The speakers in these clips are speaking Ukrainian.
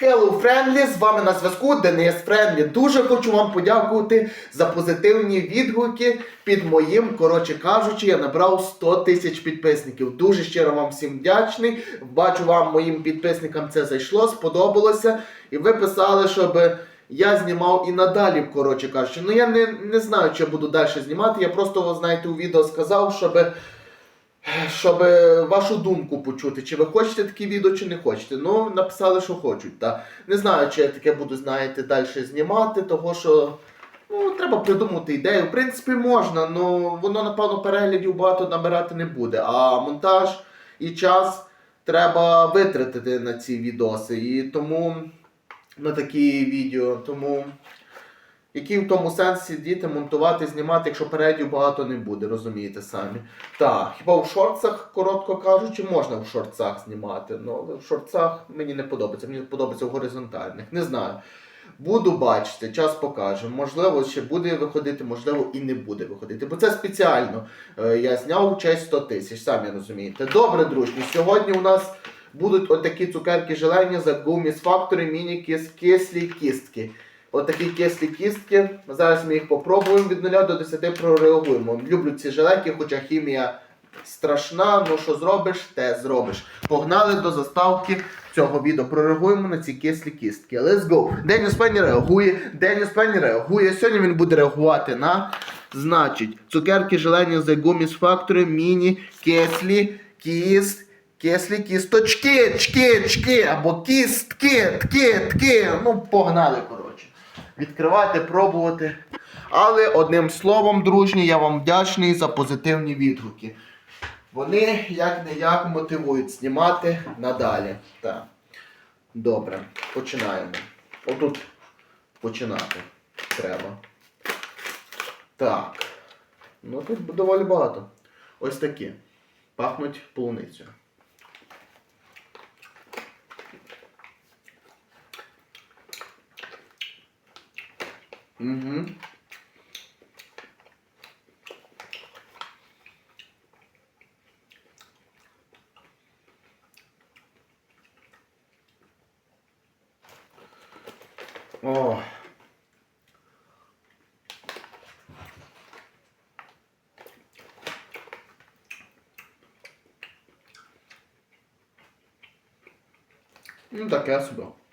Hello Friendly, з вами на зв'язку Денис Френдлі. Дуже хочу вам подякувати за позитивні відгуки під моїм. Коротше кажучи, я набрав 100 тисяч підписників. Дуже щиро вам всім вдячний. Бачу вам, моїм підписникам це зайшло, сподобалося. І ви писали, щоб я знімав і надалі, коротше кажучи. Ну я не, не знаю, чи я буду далі знімати. Я просто, ви знаєте, у відео сказав, щоб щоб е, вашу думку почути, чи ви хочете такі відео, чи не хочете. Ну, написали, що хочуть. Та. Не знаю, чи я таке буду, знаєте, далі знімати, того що ну, треба придумати ідею. В принципі, можна, але воно, напевно, переглядів багато набирати не буде. А монтаж і час треба витратити на ці відоси. І тому на такі відео. Тому. Який в тому сенс сидіти, монтувати, знімати, якщо передів багато не буде, розумієте самі. Так, хіба в шорцах, коротко кажучи, можна в шорцах знімати. Ну, але в шорцах мені не подобається. Мені подобається в горизонтальних. Не знаю. Буду бачити, час покаже. Можливо, ще буде виходити, можливо, і не буде виходити. Бо це спеціально. Е, я зняв честь 100 тисяч, самі розумієте. Добре, дружні, сьогодні у нас будуть отакі цукерки желені за Gummies Factory міні кис кислі кістки. Отакі кислі кістки. Зараз ми їх попробуємо від 0 до 10 прореагуємо. Люблю ці жилеки, хоча хімія страшна, ну що зробиш, те зробиш. Погнали до заставки цього відео. Прореагуємо на ці кислі кістки. Let's go. Деніс Пенні реагує, Деніс Пенні реагує. Сьогодні він буде реагувати на, значить, цукерки желені The Gummies Factory, міні, кислі, кіст. Кислі кісточки, чки, чки, або кістки, тки, тки. Ну, погнали, коротше. Відкривати, пробувати. Але одним словом, дружні, я вам вдячний за позитивні відгуки. Вони як не як мотивують знімати надалі. Так. Добре, починаємо. Отут починати треба. Так. Ну тут доволі багато. Ось такі. Пахнуть полуницею. Угу. О. Ну, таке собі. А.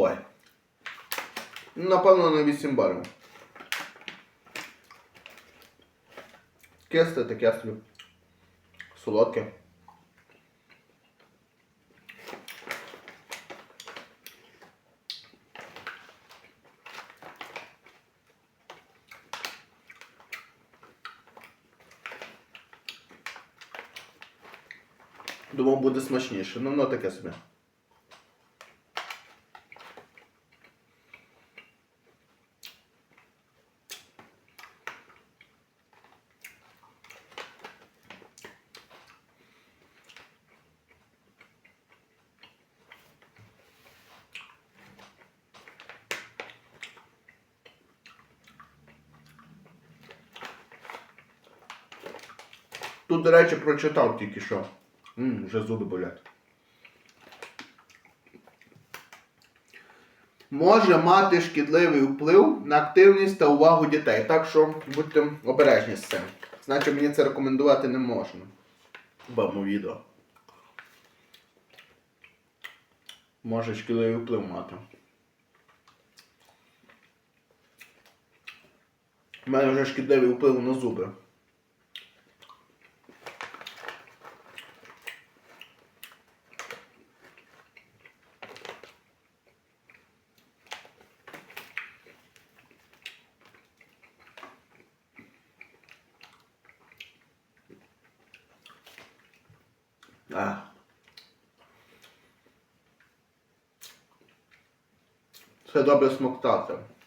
Ой. Ну, Напевно, на 8 барів. Кисле таке собі. Солодке. Думав, буде смачніше. Ну, воно таке собі. Тут, до речі, прочитав тільки що. М, вже зуби болять. Може мати шкідливий вплив на активність та увагу дітей. Так що будьте обережні з цим. Значить мені це рекомендувати не можна. Моєму відео. Може шкідливий вплив мати. У мене вже шкідливий вплив на зуби. Ach. To dobre smoktatem.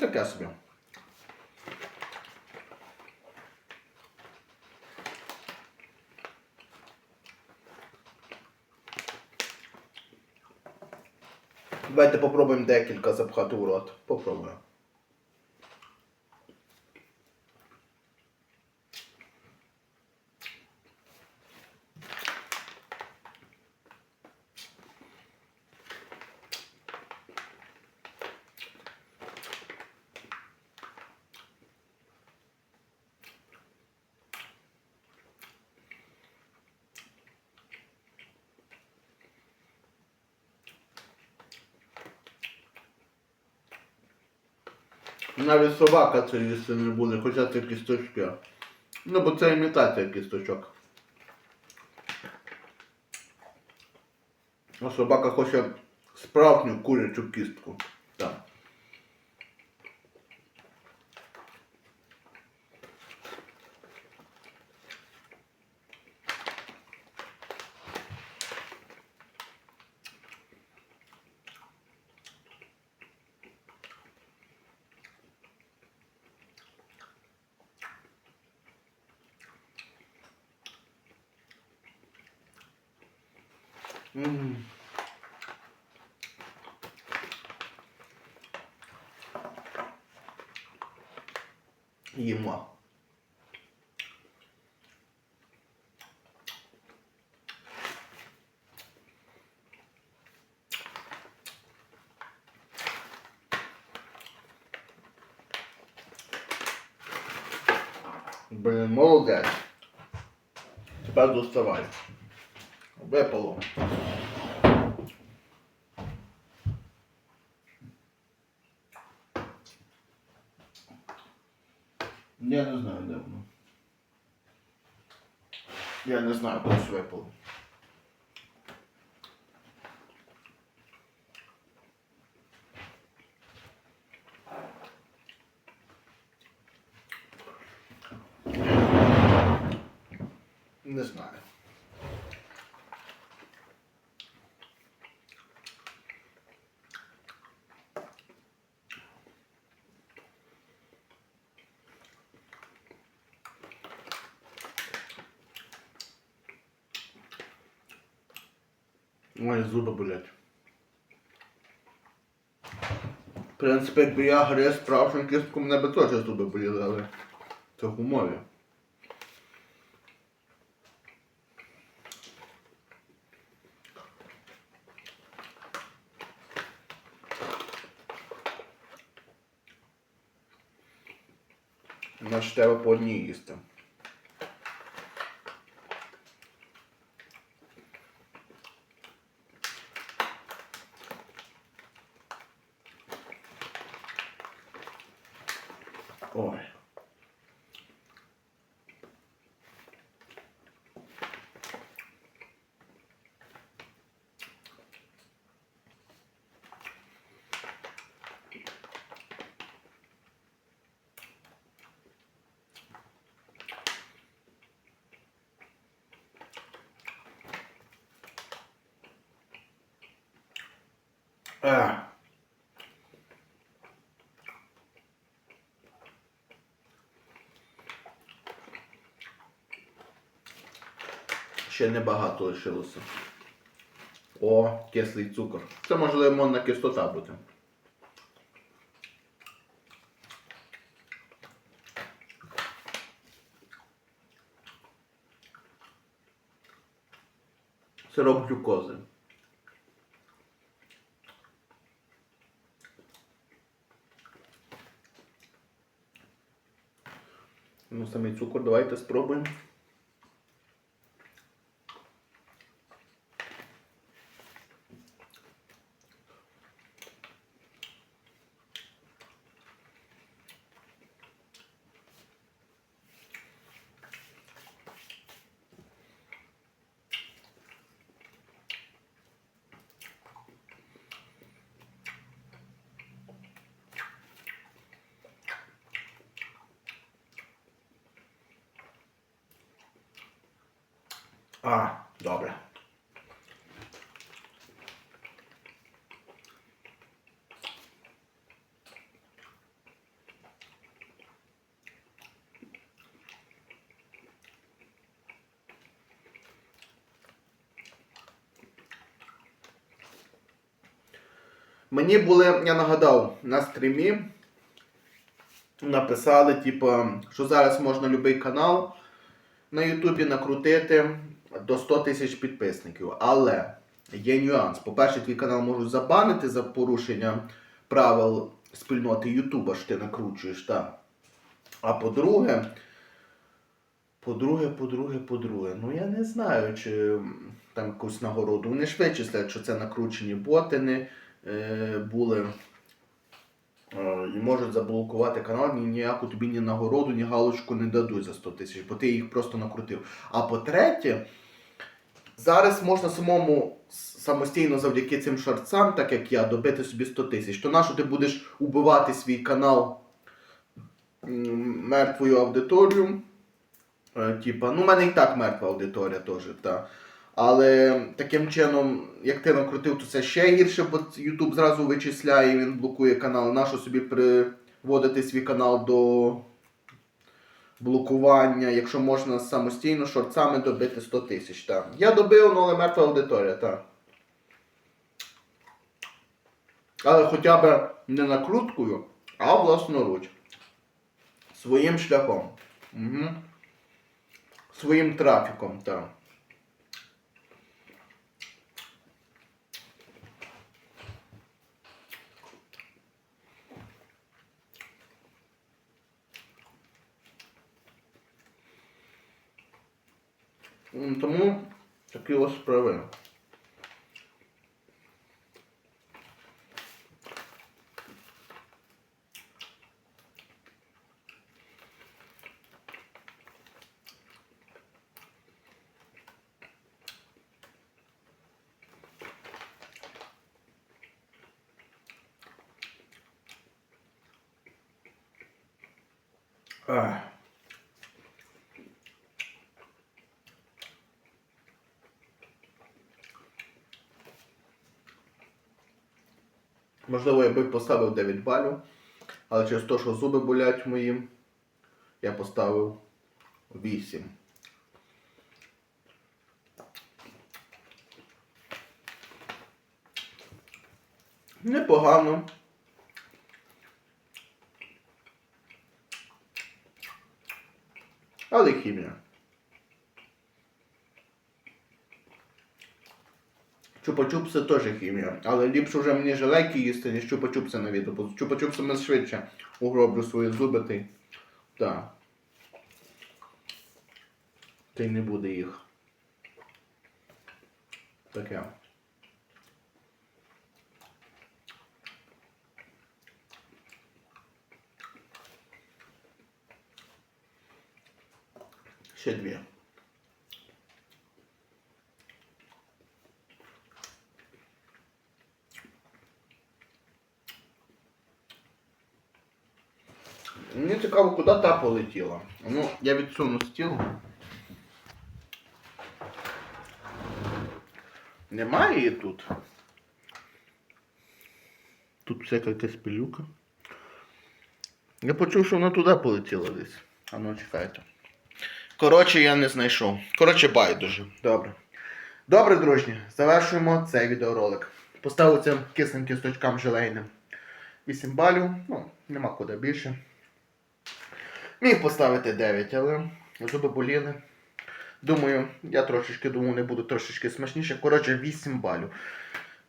Таке собі. Давайте попробуємо декілька запхати в рот. Попробуємо. Навіть собака це їсти не буде, хоча це кісточки. Ну, бо це імітація кісточок. А собака хоче справжню курячу кістку. Так. М. Їмо. Блин, молодець. Тепер доставай. Випало. Я не знаю, де воно. Я не знаю, кудись випало. Не знаю. Ой, зуби болять. В принципі, якби я гриз справжню кістку, мене би теж зуби боліли, але це в умові. Значить, треба по одній їсти. Ой. Ех. Ще небагато лишилося. О, кислий цукор. Це може лимонна кислота бути. Сироп глюкози. Ну, самий цукор давайте спробуємо. А, добре. Мені були, я нагадав, на стрімі написали, типу, що зараз можна будь-який канал на Ютубі накрутити до 100 тисяч підписників. Але є нюанс. По-перше, твій канал можуть забанити за порушення правил спільноти Ютуба, що ти накручуєш, так. А по-друге, по-друге, по-друге, по-друге, ну я не знаю, чи там якусь нагороду. Вони ж вичислять, що це накручені ботини е, були. Е, І можуть заблокувати канал, ні ніяку тобі ні нагороду, ні галочку не дадуть за 100 тисяч, бо ти їх просто накрутив. А по-третє, зараз можна самому самостійно завдяки цим шорцам, так як я, добити собі 100 тисяч. То нащо ти будеш убивати свій канал мертвою аудиторію? Е, Типа, ну, в мене і так мертва аудиторія теж, та. Але таким чином, як ти накрутив, то це ще гірше, бо YouTube зразу вичисляє, він блокує канал. Нащо собі приводити свій канал до блокування, якщо можна самостійно шорцами добити 100 тисяч. Я добив, ну, але мертва аудиторія, так. Але хоча б не накруткою, а власноруч. Своїм шляхом. Угу. Своїм трафіком, так. Тому такі ось справи. Ах. Можливо, я би поставив 9 балів, але через те, що зуби болять мої, я поставив 8. Непогано. Але хімія. Чупа-чупси теж хімія. Але ліпше вже мені желейки їсти, ніж чупа-чупси на відео. Бо з чупа-чупсами швидше угроблю свої зуби ти. Так. Та й не буде їх. Таке. Ще дві. Мені цікаво, куди та полетіла. Ну, я відсуну стіл. Немає її тут. Тут всяка якась пилюка. Я почув, що вона туди полетіла десь. А ну чекайте. Коротше, я не знайшов. Коротше, байдуже. Добре. Добре, дружні, завершуємо цей відеоролик. Поставив цим кисним кісточкам желейним 8 балів. Ну, нема куди більше. Міг поставити 9, але зуби боліли. Думаю, я трошечки думаю, не буду трошечки смачніше. Коротше, 8 балів.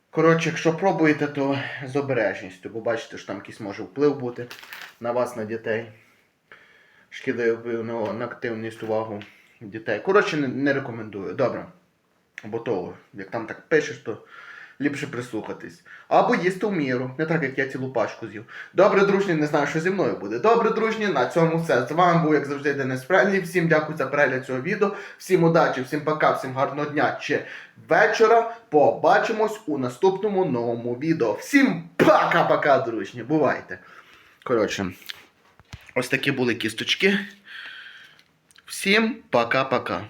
Коротше, якщо пробуєте, то з обережністю, бо бачите, що там якийсь може вплив бути на вас, на дітей. Шкідає на, активність увагу дітей. Коротше, не рекомендую. Добре. Бо то, як там так пишеш, то ліпше прислухатись. Або їсти в міру, не так як я цілу пачку з'їв. Добре, дружні, не знаю, що зі мною буде. Добре, дружні, на цьому все. З вами був, як завжди, Денис Френлі. Всім дякую за перегляд цього відео. Всім удачі, всім пока, всім гарного дня чи вечора. Побачимось у наступному новому відео. Всім пока-пока, дружні. Бувайте. Коротше, ось такі були кісточки. Всім пока-пока.